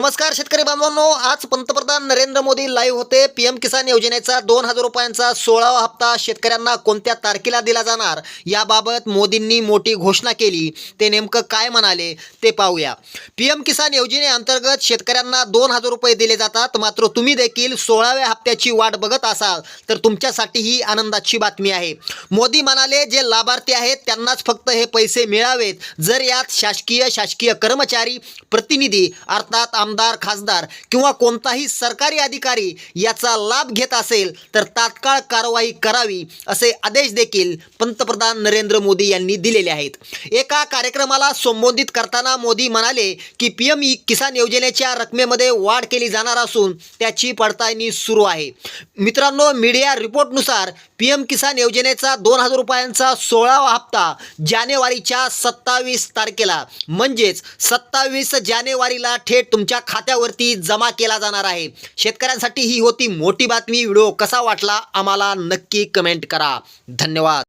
नमस्कार शेतकरी बांधवांनो आज पंतप्रधान नरेंद्र मोदी लाईव्ह होते. पीएम किसान योजनेचा दोन हजार रुपयांचा सोळावा हप्ता शेतकऱ्यांना कोणत्या तारखेला दिला जाणार? याबाबत मोदींनी मोठी घोषणा केली. ते नेमकं काय म्हणाले ते पाहूया. पीएम किसान योजनेअंतर्गत शेतकऱ्यांना दोन हजार रुपये दिले जातात. मात्र तुम्ही देखील सोळाव्या हप्त्याची वाट बघत असाल तर तुमच्यासाठी ही आनंदाची बातमी आहे. मोदी म्हणाले जे लाभार्थी आहेत त्यांनाच फक्त हे पैसे मिळावेत. जर यात शासकीय शासकीय कर्मचारी प्रतिनिधी अर्थात आमदार खासदार किंवा कोणताही सरकारी अधिकारी याचा लाभ घेत असेल तर तात्काळ कारवाई करावी असे आदेश देखील पंतप्रधान नरेंद्र मोदी यांनी दिलेले आहेत. एका कार्यक्रमाला संबोधित करताना मोदी म्हणाले की पी एम किसान योजनेच्या रकमेमध्ये वाढ केली जाणार असून त्याची पडताळणी सुरू आहे. मित्रांनो मीडिया रिपोर्टनुसार पी एम किसान योजनेचा दोन हजार रुपयांचा सोळावा हप्ता जानेवारीच्या सत्तावीस तारखेला. म्हणजेच सत्तावीस जानेवारीला थेट तुमच्या खात्यावरती जमा केला जाणार आहे. शेतकऱ्यांसाठी ही होती मोठी बातमी. व्हिडिओ कसा वाटला? आम्हाला नक्की कमेंट करा. धन्यवाद.